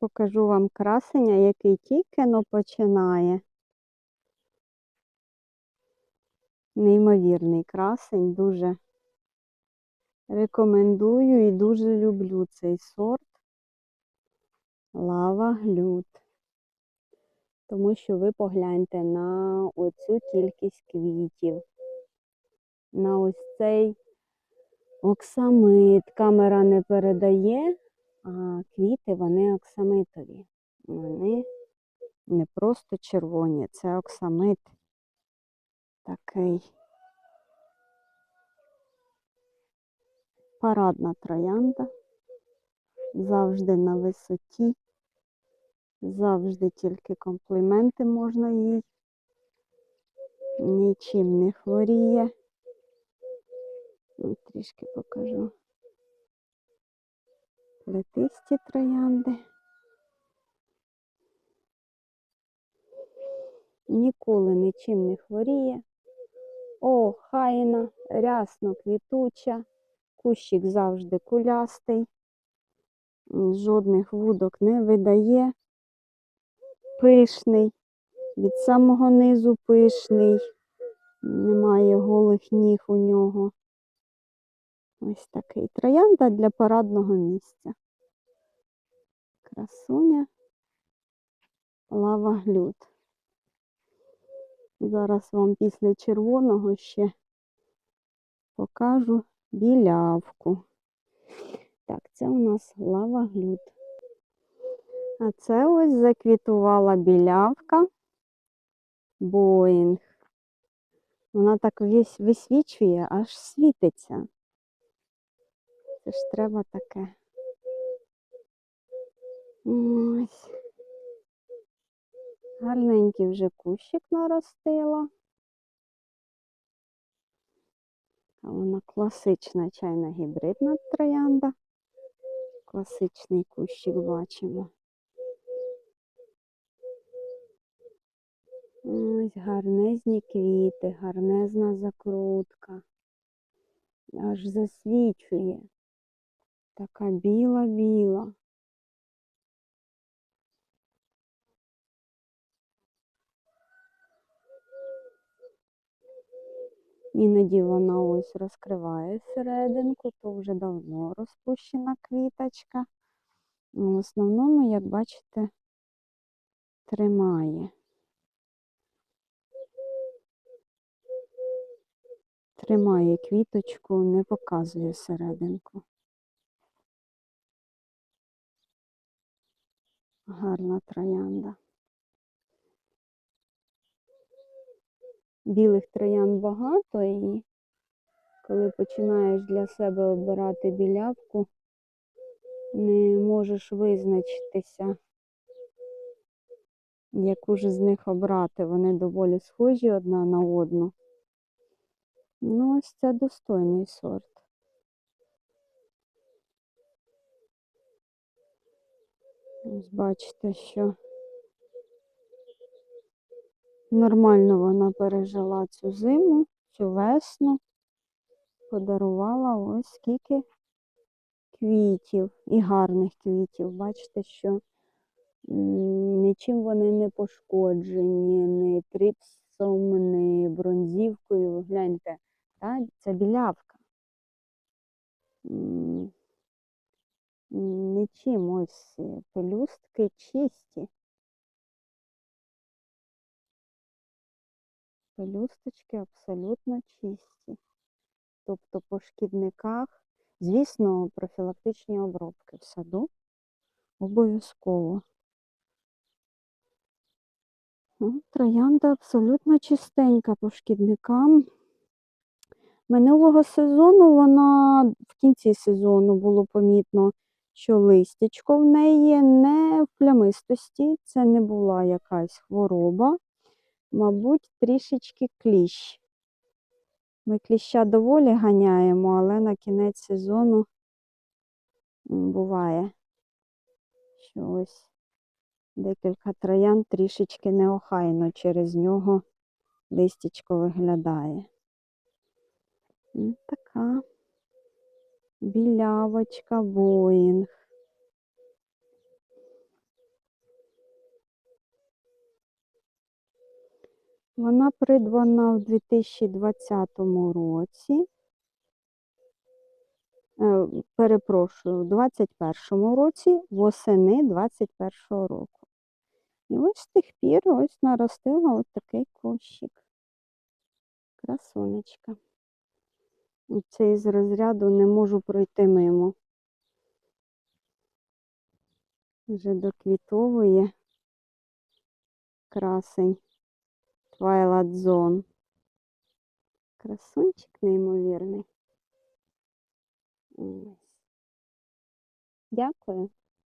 Покажу вам красення, який тільки но починає. Неймовірний красень, дуже рекомендую і дуже люблю цей сорт лава глют. Тому що ви погляньте на оцю кількість квітів, на ось цей оксамит. Камера не передає, квіти вони оксамитові. Вони не просто червоні, це оксамит такий. Парадна троянда. Завжди на висоті. Завжди тільки компліменти можна їй. Нічим не хворіє. Трішки покажу. Плетисті троянди. Ніколи нічим не хворіє. О, хайна, рясно квітуча, кущик завжди кулястий, жодних вудок не видає, пишний, від самого низу пишний, немає голих ніг у нього. Ось такий троянда для парадного місця. Красуня, лава глют. Зараз вам після червоного ще покажу білявку. Так, це у нас лава глют. А це ось заквітувала білявка Боїнг. Вона так висвічує, аж світиться. Це ж треба таке. Ось. Гарненький вже кущик наростила. Вона класична чайна гібридна троянда. Класичний кущик бачимо. Ось гарнезні квіти, гарнезна закрутка. Аж засвічує. Така біла-біла. Іноді вона ось розкриває серединку, то вже давно розпущена квіточка. Ну, В основному, як бачите, тримає. Тримає квіточку, не показує серединку. Гарна троянда. Білих троянд багато і коли починаєш для себе обирати білявку, не можеш визначитися, яку ж з них обрати. Вони доволі схожі одна на одну. Ну, ось це достойний сорт. Ось бачите, що нормально вона пережила цю зиму, цю весну. Подарувала ось скільки квітів і гарних квітів. Бачите, що нічим вони не пошкоджені, ні трипсом, ні бронзівкою. Ви Гляньте, та? це білявка. Нічим ось е, пелюстки чисті. Пелюсточки абсолютно чисті. Тобто по шкідниках, звісно, профілактичні обробки в саду обов'язково. Ну, Троянда абсолютно чистенька по шкідникам. Минулого сезону вона в кінці сезону було помітно, що листячко в неї не в плямистості, це не була якась хвороба, мабуть, трішечки кліщ. Ми кліща доволі ганяємо, але на кінець сезону буває, що ось декілька троян трішечки неохайно через нього листячко виглядає. Така білявочка Боїнг. Вона придбана в 2020 році. Е, перепрошую, в 2021 році, восени 2021 року. І ось з тих пір ось наростила ось такий кущик. Красунечка. Це із розряду не можу пройти мимо. Вже доквітовує красень. Twilight Zone. Красунчик неймовірний. Дякую.